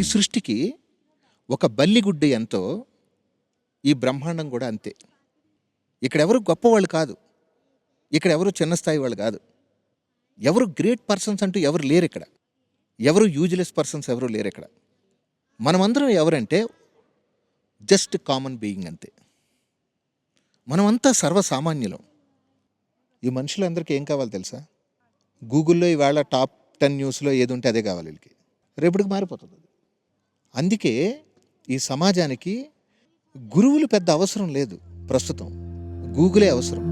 ఈ సృష్టికి ఒక బల్లిగుడ్డు ఎంతో ఈ బ్రహ్మాండం కూడా అంతే. ఇక్కడెవరు గొప్పవాళ్ళు కాదు. ఇక్కడ ఎవరు చిన్న స్థాయి వాళ్ళు కాదు. ఎవరు గ్రేట్ పర్సన్స్ అంటూ ఎవరు లేరు ఇక్కడ. ఎవరు యూజ్లెస్ పర్సన్స్ ఎవరు లేరు ఇక్కడ. మనమందరం ఎవరంటే జస్ట్ కామన్ బీయింగ్ అంతే. మనమంతా సర్వసామాన్యులం. ఈ మనుషులందరికీ ఏం కావాలి తెలుసా? గూగుల్లో ఇవాళ టాప్ టెన్ న్యూస్లో ఏది ఉంటే అదే కావాలి వీళ్ళకి. రేపటికి మారిపోతుంది. అందుకే ఈ సమాజానికి గురువులు పెద్ద అవసరం లేదు ప్రస్తుతం. గూగులే అవసరం.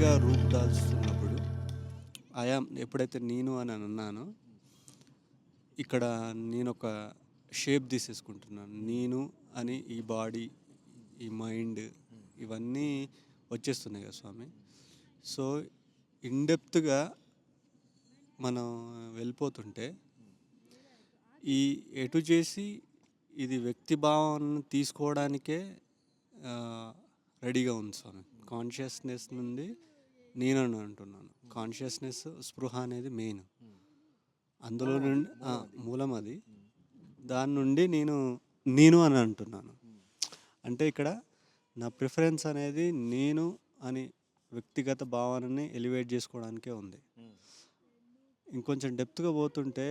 నేను రూపుదాల్చుతున్నప్పుడు ఆయా ఎప్పుడైతే నేను అని అన్నానో ఇక్కడ నేను ఒక షేప్ తీసేసుకుంటున్నాను. నేను అని ఈ బాడీ ఈ మైండ్ ఇవన్నీ వచ్చేస్తున్నాయి కదా స్వామి. సో ఇన్డెప్త్గా మనం వెళ్ళిపోతుంటే ఈ ఎటు చేసి ఇది వ్యక్తి భావాన్ని తీసుకోవడానికే రెడీగా ఉంది స్వామి. కాన్షియస్నెస్ నుండి నేను అని అంటున్నాను. కాన్షియస్నెస్ స్పృహ అనేది మెయిన్ అందులో నుండి మూలం అది. దాని నుండి నేను నేను అని అంటున్నాను. అంటే ఇక్కడ నా ప్రిఫరెన్స్ అనేది నేను అని వ్యక్తిగత భావనని ఎలివేట్ చేసుకోవడానికే ఉంది. ఇంకొంచెం డెప్త్గా పోతుంటే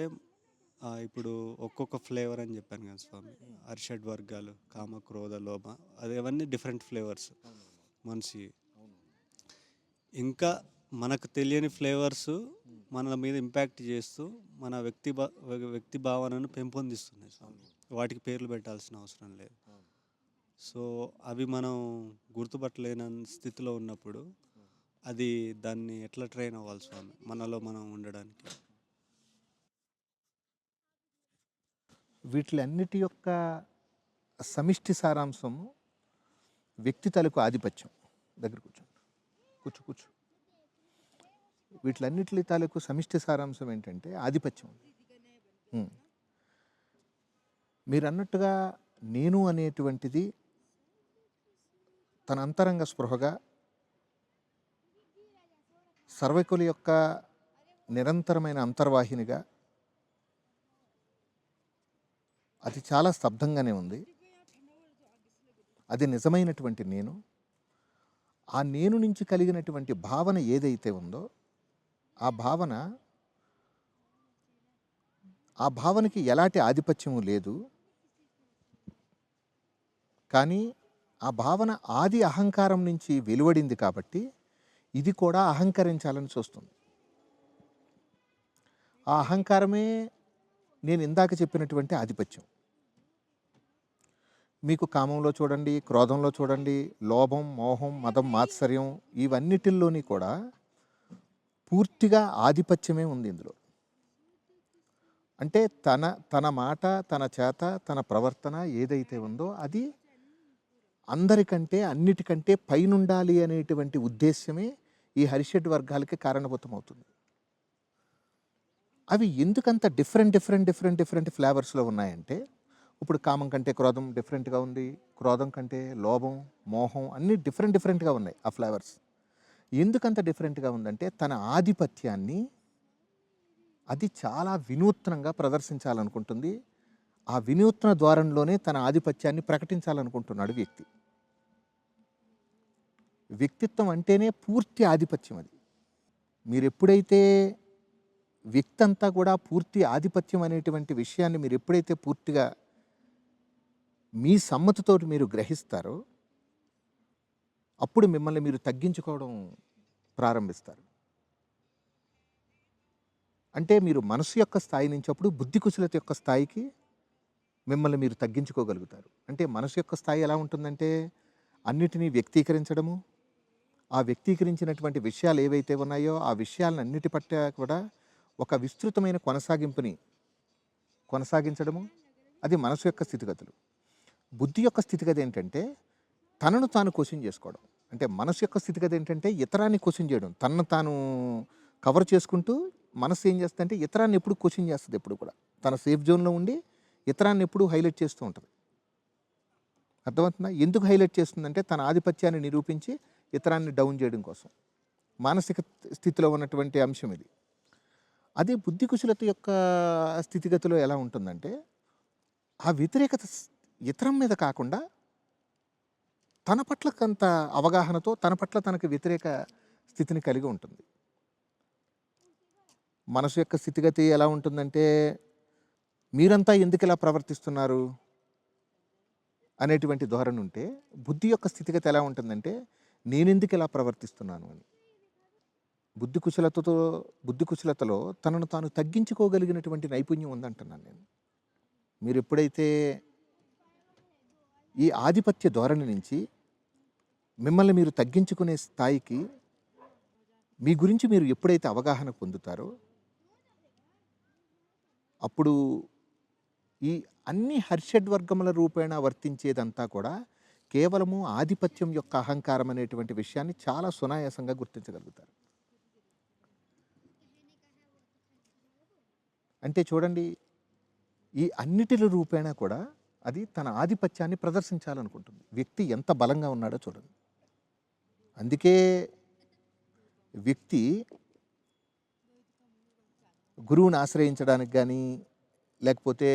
ఇప్పుడు ఒక్కొక్క ఫ్లేవర్ అని చెప్పాను కదా స్వామి. అరిషడ్ వర్గాలు కామ క్రోధ లోభ అది అవన్నీ డిఫరెంట్ ఫ్లేవర్స్ మనిషి ఇంకా మనకు తెలియని ఫ్లేవర్స్ మన మీద ఇంపాక్ట్ చేస్తూ మన వ్యక్తి భా వ్యక్తి భావనను పెంపొందిస్తున్నాయి స్వామి. వాటికి పేర్లు పెట్టాల్సిన అవసరం లేదు. సో అవి మనం గుర్తుపట్టలేని స్థితిలో ఉన్నప్పుడు అది దాన్ని ఎట్లా ట్రైన్ అవ్వాలి స్వామి? మనలో మనం ఉండడానికి. వీటిలన్నిటి యొక్క సమిష్టి సారాంశము వ్యక్తి తలకు ఆధిపత్యం. దగ్గర కూర్చోండి కూర్చో కూర్చో. వీటిలన్నిటి తాలూకు సమిష్టి సారాంశం ఏంటంటే ఆధిపత్యం మీరు అన్నట్టుగా నేను అనేటువంటిది తన అంతరంగ స్పృహగా సర్వకుల యొక్క నిరంతరమైన అంతర్వాహినిగా అది చాలా స్తబ్దంగానే ఉంది. అది నిజమైనటువంటి నేను. ఆ నేను నుంచి కలిగినటువంటి భావన ఏదైతే ఉందో ఆ భావన ఆ భావనకి ఎలాంటి ఆధిపత్యము లేదు. కానీ ఆ భావన ఆది అహంకారం నుంచి వెలువడింది కాబట్టి ఇది కూడా అహంకరించాలని చూస్తుంది. ఆ అహంకారమే నేను ఇందాక చెప్పినటువంటి ఆధిపత్యం. మీకు కామంలో చూడండి క్రోధంలో చూడండి లోభం మోహం మదం మాత్సర్యం ఇవన్నిటిల్లోని కూడా పూర్తిగా ఆధిపత్యమే ఉంది ఇందులో. అంటే తన తన మాట తన చేత తన ప్రవర్తన ఏదైతే ఉందో అది అందరికంటే అన్నిటికంటే పైనుండాలి అనేటువంటి ఉద్దేశ్యమే ఈ హరిషడ్ వర్గాలకి కారణభూతమవుతుంది. అవి ఎందుకంత డిఫరెంట్ డిఫరెంట్ డిఫరెంట్ డిఫరెంట్ ఫ్లేవర్స్లో ఉన్నాయంటే ఇప్పుడు కామం కంటే క్రోధం డిఫరెంట్గా ఉంది. క్రోధం కంటే లోభం మోహం అన్నీ డిఫరెంట్ డిఫరెంట్గా ఉన్నాయి ఆ ఫ్లేవర్స్ ఎందుకంత డిఫరెంట్గా ఉందంటే తన ఆధిపత్యాన్ని అది చాలా వినూత్నంగా ప్రదర్శించాలనుకుంటుంది. ఆ వినూత్న ద్వారంలోనే తన ఆధిపత్యాన్ని ప్రకటించాలనుకుంటున్నాడు వ్యక్తి. వ్యక్తిత్వం అంటేనే పూర్తి ఆధిపత్యం అది. మీరు ఎప్పుడైతే వ్యక్తి అంతా కూడా పూర్తి ఆధిపత్యం అనేటువంటి విషయాన్ని మీరు ఎప్పుడైతే పూర్తిగా మీ సమ్మతితోటి మీరు గ్రహిస్తారో అప్పుడు మిమ్మల్ని మీరు తగ్గించుకోవడం ప్రారంభిస్తారు. అంటే మీరు మనసు యొక్క స్థాయి నుంచి అప్పుడు బుద్ధి కుశలత యొక్క స్థాయికి మిమ్మల్ని మీరు తగ్గించుకోగలుగుతారు. అంటే మనసు యొక్క స్థాయి ఎలా ఉంటుందంటే అన్నిటినీ వ్యక్తీకరించడము ఆ వ్యక్తీకరించినటువంటి విషయాలు ఏవైతే ఉన్నాయో ఆ విషయాలను అన్నిటి పట్ల కూడా ఒక విస్తృతమైన కొనసాగింపుని కొనసాగించడము అది మనసు యొక్క స్థితిగతులు. బుద్ధి యొక్క స్థితిగతి ఏంటంటే తనను తాను క్వశ్చన్ చేసుకోవడం. అంటే మనసు యొక్క స్థితిగతి ఏంటంటే ఇతరాన్ని క్వశ్చన్ చేయడం. తనను తాను కవర్ చేసుకుంటూ మనసు ఏం చేస్తుంది అంటే ఇతరాన్ని ఎప్పుడు క్వశ్చన్ చేస్తుంది ఎప్పుడు కూడా. తన సేఫ్ జోన్లో ఉండి ఇతరాన్ని ఎప్పుడు హైలైట్ చేస్తూ ఉంటుంది. అర్థమవుతుందా? ఎందుకు హైలైట్ చేస్తుందంటే తన ఆధిపత్యాన్ని నిరూపించి ఇతరాన్ని డౌన్ చేయడం కోసం. మానసిక స్థితిలో ఉన్నటువంటి అంశం ఇది. అదే బుద్ధి కుశలత యొక్క స్థితిగతిలో ఎలా ఉంటుందంటే ఆ వ్యతిరేకత ఇతరం మీద కాకుండా తన పట్ల కొంత అవగాహనతో తన పట్ల తనకు వ్యతిరేక స్థితిని కలిగి ఉంటుంది. మనసు యొక్క స్థితిగతి ఎలా ఉంటుందంటే మీరంతా ఎందుకు ఇలా ప్రవర్తిస్తున్నారు? అనేటువంటి ధోరణి ఉంటే బుద్ధి యొక్క స్థితిగతి ఎలా ఉంటుందంటే నేనెందుకు ఇలా ప్రవర్తిస్తున్నాను? అని. బుద్ధి కుశలతతో బుద్ధి కుశలతలో తనను తాను తగ్గించుకోగలిగినటువంటి నైపుణ్యం ఉందంటున్నాను నేను. మీరు ఎప్పుడైతే ఈ ఆధిపత్య ధోరణి నుంచి మిమ్మల్ని మీరు తగ్గించుకునే స్థాయికి మీ గురించి మీరు ఎప్పుడైతే అవగాహన పొందుతారో అప్పుడు ఈ అన్ని హర్షడ్వర్గముల రూపేణ వర్తించేదంతా కూడా కేవలము ఆధిపత్యం యొక్క అహంకారం అనేటువంటి విషయాన్ని చాలా సునాయాసంగా గుర్తించగలుగుతారు. అంటే చూడండి ఈ అన్నిటిల రూపేణ కూడా అది తన ఆధిపత్యాన్ని ప్రదర్శించాలనుకుంటుంది. వ్యక్తి ఎంత బలంగా ఉన్నాడో చూడండి. అందుకే వ్యక్తి గురువుని ఆశ్రయించడానికి కానీ లేకపోతే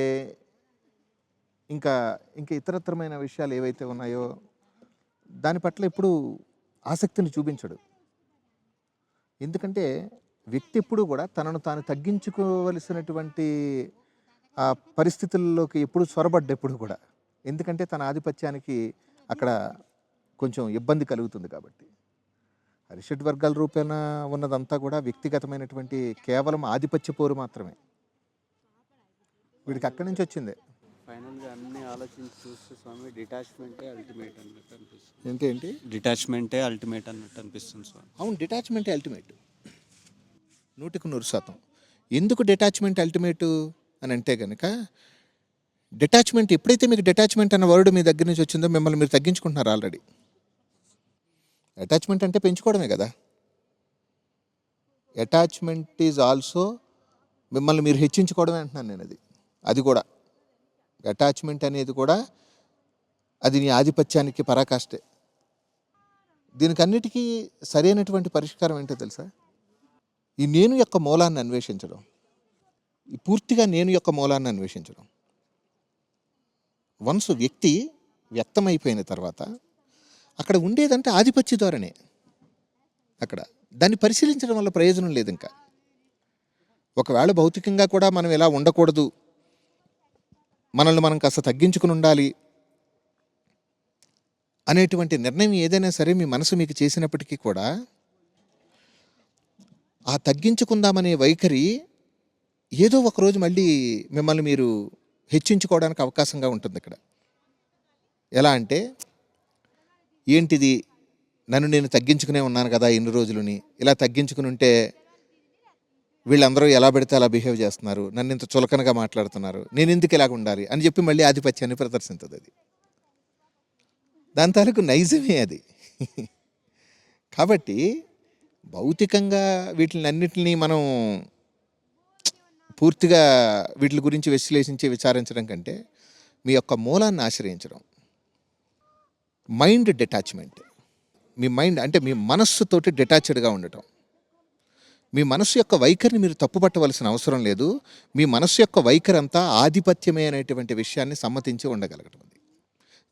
ఇంకా ఇంకా ఇతరత్రమైన విషయాలు ఏవైతే ఉన్నాయో దాని పట్ల ఎప్పుడు ఆసక్తిని చూపించడు. ఎందుకంటే వ్యక్తి ఎప్పుడు కూడా తనను తాను తగ్గించుకోవలసినటువంటి ఆ పరిస్థితుల్లోకి ఎప్పుడు చొరబడ్డ ఎప్పుడు కూడా. ఎందుకంటే తన ఆధిపత్యానికి అక్కడ కొంచెం ఇబ్బంది కలుగుతుంది కాబట్టి. హరిషడ్ వర్గాల రూపేణ ఉన్నదంతా కూడా వ్యక్తిగతమైనటువంటి కేవలం ఆధిపత్య పోరు మాత్రమే. వీడికి అక్కడి నుంచి వచ్చిందే. ఫైనల్గా అన్ని ఆలోచించి చూస్తే స్వామి డిటాచ్మెంటే అల్టిమేట్ అన్నట్టు అనిపిస్తుంది. ఏంటి ఏంటి? డిటాచ్మెంటే అల్టిమేట్ అన్నట్టు అనిపిస్తుంది స్వామి. అవును డిటాచ్మెంట్ అల్టిమేట్. నూటికి నూరు శాతం. ఎందుకు డిటాచ్మెంట్ అల్టిమేట్? అని అంటే కనుక డిటాచ్మెంట్ ఎప్పుడైతే మీకు డిటాచ్మెంట్ అన్న వర్డ్ మీ దగ్గర నుంచి వచ్చిందో మిమ్మల్ని మీరు తగ్గించుకుంటున్నారు ఆల్రెడీ అటాచ్మెంట్ అంటే పెంచుకోవడమే కదా. అటాచ్మెంట్ ఈజ్ ఆల్సో మిమ్మల్ని మీరు హెచ్చించుకోవడమే అంటున్నాను నేను అది. అది కూడా. అటాచ్మెంట్ అనేది కూడా అది నీ ఆధిపత్యానికి పరాకాష్టే. దీనికన్నిటికీ సరైనటువంటి పరిష్కారం ఏంటో తెలుసా? ఈ నేను యొక్క మూలాన్ని అన్వేషించడం. పూర్తిగా నేను యొక్క మూలాన్ని అన్వేషించడం. వన్స్ వ్యక్తి వ్యక్తమైపోయిన తర్వాత అక్కడ ఉండేదంటే ఆధిపత్య ధోరణే. అక్కడ దాన్ని పరిశీలించడం వల్ల ప్రయోజనం లేదు ఇంకా. ఒకవేళ భౌతికంగా కూడా మనం ఇలా ఉండకూడదు మనల్ని మనం కాస్త తగ్గించుకుని ఉండాలి అనేటువంటి నిర్ణయం ఏదైనా సరే మీ మనసు మీకు చేసినప్పటికీ కూడా ఆ తగ్గించుకుందామనే వైఖరి ఏదో ఒకరోజు మళ్ళీ మిమ్మల్ని మీరు హెచ్చించుకోవడానికి అవకాశంగా ఉంటుంది ఇక్కడ. ఎలా అంటే ఏంటిది? నన్ను నేను తగ్గించుకునే ఉన్నాను కదా ఇన్ని రోజులని. ఇలా తగ్గించుకుని ఉంటే వీళ్ళందరూ ఎలా పెడితే అలా బిహేవ్ చేస్తున్నారు? నన్ను ఇంత చులకనగా మాట్లాడుతున్నారు. నేను ఎందుకు ఇలాగ ఉండాలి? అని చెప్పి మళ్ళీ ఆధిపత్యాన్ని ప్రదర్శించదు అది. దాని తాలూకు నైజమే అది. కాబట్టి భౌతికంగా వీటిని అన్నిటిని మనం పూర్తిగా వీటి గురించి విశ్లేషించి విచారించడం కంటే మీ యొక్క మూలాన్ని ఆశ్రయించడం. Mind detachment. మీ మైండ్ అంటే మీ మనస్సుతోటి డిటాచ్డ్గా ఉండటం. మీ మనస్సు యొక్క వైఖరిని మీరు తప్పుపట్టవలసిన అవసరం లేదు. మీ మనస్సు యొక్క వైఖరి అంతా ఆధిపత్యమే అనేటువంటి విషయాన్ని సమ్మతించి ఉండగలగటం అది.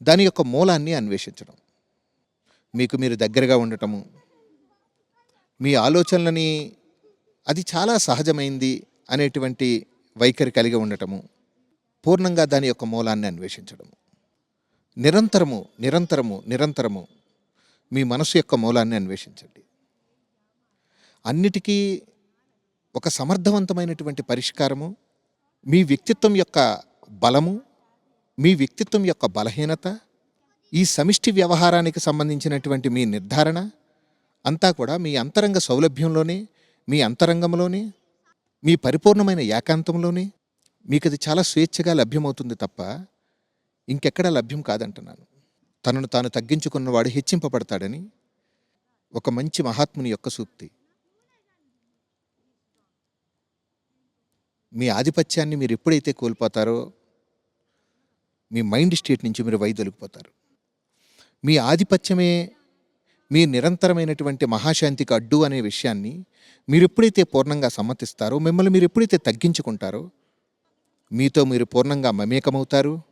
దాని యొక్క మూలాన్ని అన్వేషించడం. మీకు మీరు దగ్గరగా ఉండటము. మీ ఆలోచనలని అది చాలా సహజమైంది. అనేటువంటి వైఖరి కలిగి ఉండటము పూర్ణంగా దాని యొక్క మూలాన్ని అన్వేషించడము. నిరంతరము నిరంతరము నిరంతరము మీ మనసు యొక్క మూలాన్ని అన్వేషించండి. అన్నిటికీ ఒక సమర్థవంతమైనటువంటి పరిష్కారము మీ వ్యక్తిత్వం యొక్క బలము మీ వ్యక్తిత్వం యొక్క బలహీనత ఈ సమిష్టి వ్యవహారానికి సంబంధించినటువంటి మీ నిర్ధారణ అంతా కూడా మీ అంతరంగ సౌలభ్యంలోనే మీ అంతరంగంలోనే మీ పరిపూర్ణమైన ఏకాంతంలోనే మీకు అది చాలా స్వేచ్ఛగా లభ్యమవుతుంది తప్ప ఇంకెక్కడా లభ్యం కాదంటున్నాను. తనను తాను తగ్గించుకున్నవాడు హెచ్చింపబడతాడని ఒక మంచి మహాత్ముని యొక్క సూక్తి. మీ ఆధిపత్యాన్ని మీరు ఎప్పుడైతే కోల్పోతారో మీ మైండ్ స్టేట్ నుంచి మీరు వైదొలిగిపోతారు. మీ ఆధిపత్యమే మీ నిరంతరమైనటువంటి మహాశాంతికి అడ్డు అనే విషయాన్ని మీరు ఎప్పుడైతే పూర్ణంగా సమ్మతిస్తారో మిమ్మల్ని మీరు ఎప్పుడైతే తగ్గించుకుంటారో మీతో మీరు పూర్ణంగా మమేకమవుతారు.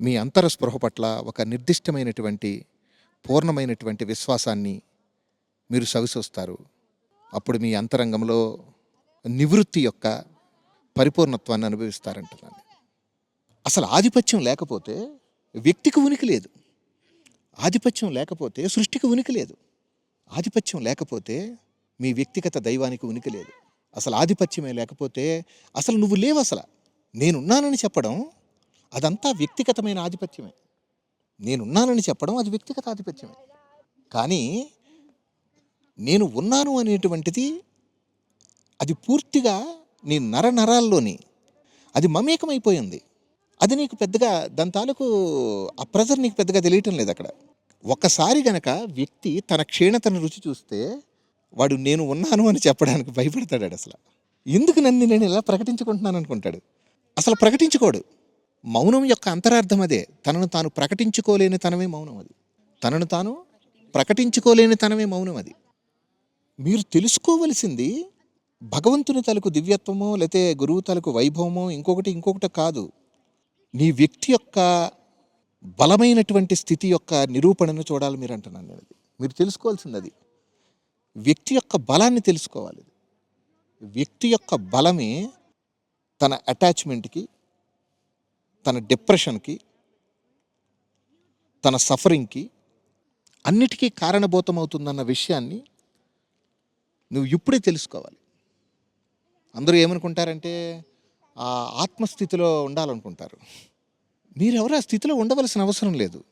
మీ అంతర స్పృహ పట్ల ఒక నిర్దిష్టమైనటువంటి పూర్ణమైనటువంటి విశ్వాసాన్ని మీరు సవిసూస్తారు. అప్పుడు మీ అంతరంగంలో నివృత్తి యొక్క పరిపూర్ణత్వాన్ని అనుభవిస్తారంటున్నాను. అసలు ఆధిపత్యం లేకపోతే వ్యక్తికి ఉనికి లేదు. ఆధిపత్యం లేకపోతే సృష్టికి ఉనికి లేదు. ఆధిపత్యం లేకపోతే మీ వ్యక్తిగత దైవానికి ఉనికి లేదు. అసలు ఆధిపత్యమే లేకపోతే అసలు నువ్వు లేవు అసలు. నేనున్నానని చెప్పడం అదంతా వ్యక్తిగతమైన ఆధిపత్యమే. నేనున్నానని చెప్పడం అది వ్యక్తిగత ఆధిపత్యమే. కానీ నేను ఉన్నాను అనేటువంటిది అది పూర్తిగా నీ నర నరాల్లోని అది మమేకమైపోయింది. అది నీకు పెద్దగా దాని తాలూకు ఆ ప్రెజర్ నీకు పెద్దగా తెలియటం లేదు అక్కడ. ఒక్కసారి గనక వ్యక్తి తన క్షీణతను రుచి చూస్తే వాడు నేను ఉన్నాను అని చెప్పడానికి భయపడతాడు అసలు. ఎందుకు నన్ను నేను ఇలా ప్రకటించుకుంటున్నాను అనుకుంటాడు? అసలు ప్రకటించుకోడు. మౌనం యొక్క అంతరార్థం అదే. తనను తాను ప్రకటించుకోలేని తనమే మౌనం అది. తనను తాను ప్రకటించుకోలేని తనమే మౌనం అది. మీరు తెలుసుకోవలసింది భగవంతుని తలకు దివ్యత్వమో లేతే గురువు తలకు వైభవమో ఇంకొకటి ఇంకొకటి కాదు. నీ వ్యక్తి యొక్క బలమైనటువంటి స్థితి యొక్క నిరూపణను చూడాలి మీరు అంటున్నాను నేను. అది మీరు తెలుసుకోవాల్సింది అది వ్యక్తి యొక్క బలాన్ని తెలుసుకోవాలి. వ్యక్తి యొక్క బలమే తన అటాచ్మెంట్కి తన డిప్రెషన్కి తన సఫరింగ్కి అన్నిటికీ కారణభూతమవుతుందన్న విషయాన్ని నువ్వు ఇప్పుడే తెలుసుకోవాలి. అందరూ ఏమనుకుంటారంటే ఆ ఆత్మస్థితిలో ఉండాలనుకుంటారు. మీరెవరు ఆ స్థితిలో ఉండవలసిన అవసరం లేదు.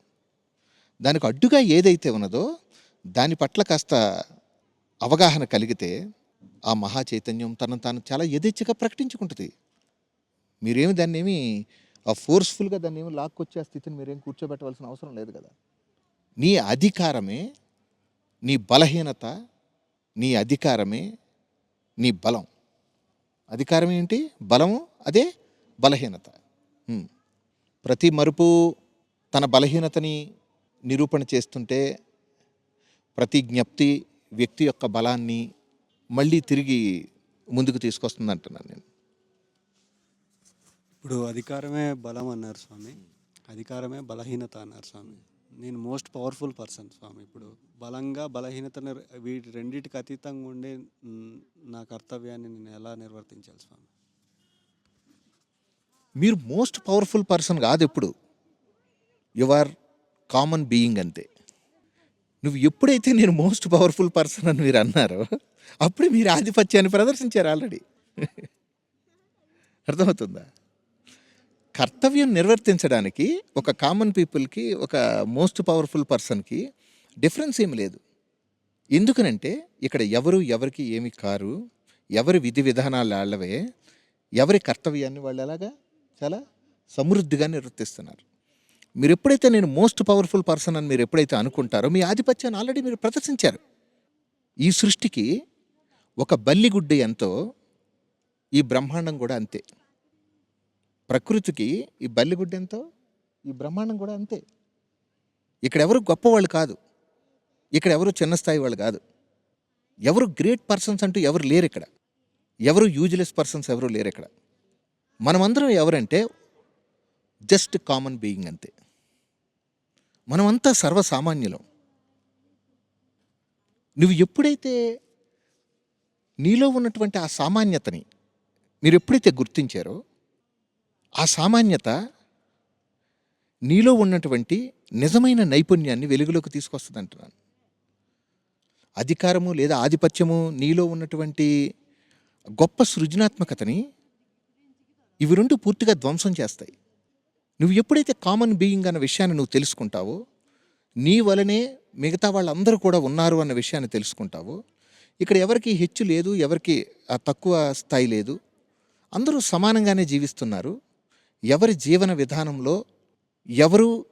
దానికి అడ్డుగా ఏదైతే ఉన్నదో దాని పట్ల కాస్త అవగాహన కలిగితే ఆ మహా చైతన్యం తనను తాను చాలా యథేచ్ఛగా ప్రకటించుకుంటుంది. మీరేమి దాన్ని ఏమి ఫోర్స్ఫుల్గా దాన్ని ఏమి లాక్కొచ్చే ఆ స్థితిని మీరేం కూర్చోబెట్టవలసిన అవసరం లేదు కదా. నీ అధికారమే నీ బలహీనత నీ అధికారమే నీ బలం. అధికారం ఏంటి? బలము అదే బలహీనత. ప్రతి మరుపు తన బలహీనతని నిరూపణ చేస్తుంటే ప్రతి జ్ఞప్తి వ్యక్తి యొక్క బలాన్ని మళ్ళీ తిరిగి ముందుకు తీసుకొస్తుంది అంటున్నాను నేను. ఇప్పుడు అధికారమే బలం అన్నారు స్వామి. అధికారమే బలహీనత అన్నారు స్వామి. నేను మోస్ట్ పవర్ఫుల్ పర్సన్ స్వామి. ఇప్పుడు బలంగా బలహీనతను వీటి రెండింటికి అతీతంగా ఉండే నా కర్తవ్యాన్ని నేను ఎలా నిర్వర్తించాలి స్వామి? మీరు మోస్ట్ పవర్ఫుల్ పర్సన్ కాదు ఎప్పుడు యు ఆర్ కామన్ బీయింగ్ అంతే. నువ్వు ఎప్పుడైతే నేను మోస్ట్ పవర్ఫుల్ పర్సన్ అని మీరు అన్నారో అప్పుడే మీరు ఆధిపత్యాన్ని ప్రదర్శించారు ఆల్రెడీ. అర్థమవుతుందా? కర్తవ్యం నిర్వర్తించడానికి ఒక కామన్ పీపుల్కి ఒక మోస్ట్ పవర్ఫుల్ పర్సన్కి డిఫరెన్స్ ఏమి లేదు. ఎందుకనంటే ఇక్కడ ఎవరు ఎవరికి ఏమి కారు ఎవరి విధి విధానాలు వాళ్ళవే ఎవరి కర్తవ్యాన్ని వాళ్ళు ఎలాగా చాలా సమృద్ధిగా నిర్వర్తిస్తున్నారు. మీరు ఎప్పుడైతే నేను మోస్ట్ పవర్ఫుల్ పర్సన్ అని మీరు ఎప్పుడైతే అనుకుంటారో మీ ఆధిపత్యాన్ని ఆల్రెడీ మీరు ప్రదర్శించారు. ఈ సృష్టికి ఒక బల్లిగుడ్డ ఎంతో ఈ బ్రహ్మాండం కూడా అంతే. ప్రకృతికి ఈ బల్లిగుడ్డ ఎంతో ఈ బ్రహ్మాండం కూడా అంతే. ఇక్కడ ఎవరు గొప్పవాళ్ళు కాదు. ఇక్కడ ఎవరు చిన్న స్థాయి వాళ్ళు కాదు. ఎవరు గ్రేట్ పర్సన్స్ అంటూ ఎవరు లేరు ఇక్కడ. ఎవరు యూజ్లెస్ పర్సన్స్ ఎవరు లేరు ఇక్కడ. మనమందరం ఎవరంటే జస్ట్ కామన్ బీయింగ్ అంతే. మనమంతా సర్వసామాన్యులం. నువ్వు ఎప్పుడైతే నీలో ఉన్నటువంటి ఆ సామాన్యతని మీరు ఎప్పుడైతే గుర్తించారో ఆ సామాన్యత నీలో ఉన్నటువంటి నిజమైన నైపుణ్యాన్ని వెలుగులోకి తీసుకొస్తుంది అంటున్నాను అధికారము లేదా ఆధిపత్యము నీలో ఉన్నటువంటి గొప్ప సృజనాత్మకతని ఇవి రెండు పూర్తిగా ధ్వంసం చేస్తాయి. నువ్వు ఎప్పుడైతే కామన్ బీయింగ్ అన్న విషయాన్ని నువ్వు తెలుసుకుంటావో నీ వలనే మిగతా వాళ్ళందరూ కూడా ఉన్నారు అన్న విషయాన్ని తెలుసుకుంటావో ఇక్కడ ఎవరికి హెచ్చు లేదు ఎవరికి తక్కువ స్థాయి లేదు అందరూ సమానంగానే జీవిస్తున్నారు. ఎవరి జీవన విధానంలో ఎవరు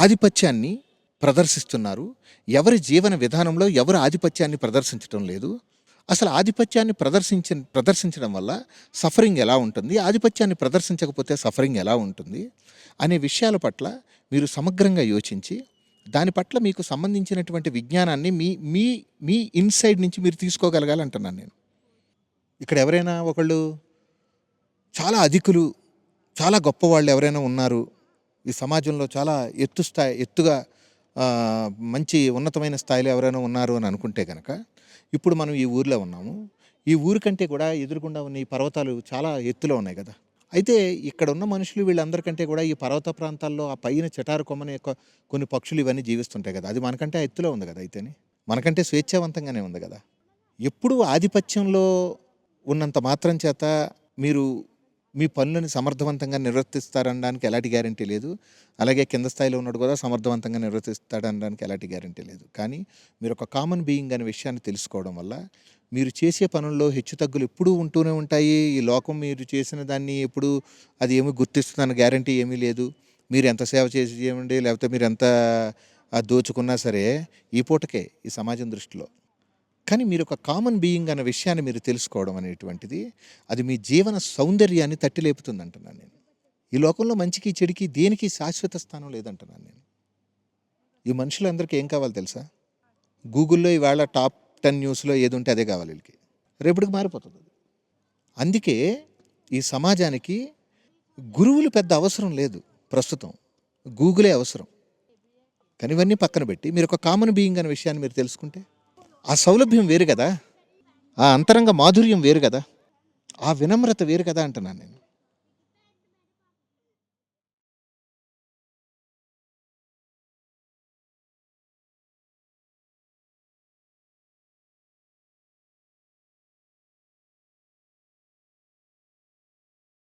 ఆధిపత్యాన్ని ప్రదర్శిస్తున్నారు ఎవరి జీవన విధానంలో ఎవరు ఆధిపత్యాన్ని ప్రదర్శించడం లేదు. అసలు ఆధిపత్యాన్ని ప్రదర్శించ ప్రదర్శించడం వల్ల సఫరింగ్ ఎలా ఉంటుంది? ఆధిపత్యాన్ని ప్రదర్శించకపోతే సఫరింగ్ ఎలా ఉంటుంది? అనే విషయాల పట్ల మీరు సమగ్రంగా యోచించి దాని పట్ల మీకు సంబంధించినటువంటి విజ్ఞానాన్ని మీ మీ మీ ఇన్సైడ్ నుంచి మీరు తీసుకోగలగాలి అంటున్నాను నేను. ఇక్కడ ఎవరైనా ఒకళ్ళు చాలా అధికులు చాలా గొప్పవాళ్ళు ఎవరైనా ఉన్నారు. ఈ సమాజంలో చాలా ఎత్తు స్థాయి ఎత్తుగా మంచి ఉన్నతమైన స్థాయిలో ఎవరైనా ఉన్నారు అని అనుకుంటే కనుక ఇప్పుడు మనం ఈ ఊరిలో ఉన్నాము. ఈ ఊరి కంటే కూడా ఎదురుకుండా ఉన్న ఈ పర్వతాలు చాలా ఎత్తులో ఉన్నాయి కదా. అయితే ఇక్కడ ఉన్న మనుషులు వీళ్ళందరికంటే కూడా ఈ పర్వత ప్రాంతాల్లో ఆ పైన చెటారు కొమ్మని యొక్క కొన్ని పక్షులు ఇవన్నీ జీవిస్తుంటాయి కదా. అది మనకంటే ఆ ఎత్తులో ఉంది కదా అయితేనే. మనకంటే స్వేచ్ఛావంతంగానే ఉంది కదా. ఎప్పుడు ఆధిపత్యంలో ఉన్నంత మాత్రం చేత మీరు మీ పనులను సమర్థవంతంగా నిర్వర్తిస్తారనడానికి ఎలాంటి గ్యారంటీ లేదు. అలాగే కింద స్థాయిలో ఉన్నాడు కూడా సమర్థవంతంగా నిర్వర్తిస్తాడనడానికి ఎలాంటి గ్యారంటీ లేదు. కానీ మీరు ఒక కామన్ బీయింగ్ అనే విషయాన్ని తెలుసుకోవడం వల్ల మీరు చేసే పనుల్లో హెచ్చుతగ్గులు ఎప్పుడూ ఉంటూనే ఉంటాయి. ఈ లోకం మీరు చేసిన దాన్ని ఎప్పుడు అది ఏమి గుర్తిస్తుందన్న గ్యారంటీ ఏమీ లేదు. మీరు ఎంత సేవ చేసి చేయండి లేకపోతే మీరు ఎంత దోచుకున్నా సరే ఈ పూటకే ఈ సమాజం దృష్టిలో. కానీ మీరు ఒక కామన్ బీయింగ్ అన్న విషయాన్ని మీరు తెలుసుకోవడం అనేటువంటిది అది మీ జీవన సౌందర్యాన్ని తట్టి లేపుతుంది అంటున్నాను నేను. ఈ లోకంలో మంచికి చెడికి దేనికి శాశ్వత స్థానం లేదంటున్నాను నేను. ఈ మనుషులందరికీ ఏం కావాలి తెలుసా? గూగుల్లో ఇవాళ టాప్ టెన్ న్యూస్లో ఏది ఉంటే అదే కావాలి వీళ్ళకి. రేపటికి మారిపోతుంది అందుకే ఈ సమాజానికి గురువులు పెద్ద అవసరం లేదు ప్రస్తుతం. గూగులే అవసరం. కానీ ఇవన్నీ పక్కన పెట్టి మీరు ఒక కామన్ బీయింగ్ అనే విషయాన్ని మీరు తెలుసుకుంటే ఆ సౌలభ్యం వేరు కదా? ఆ అంతరంగ మాధుర్యం వేరు కదా? ఆ వినమ్రత వేరు కదా అంటున్నాను నేను.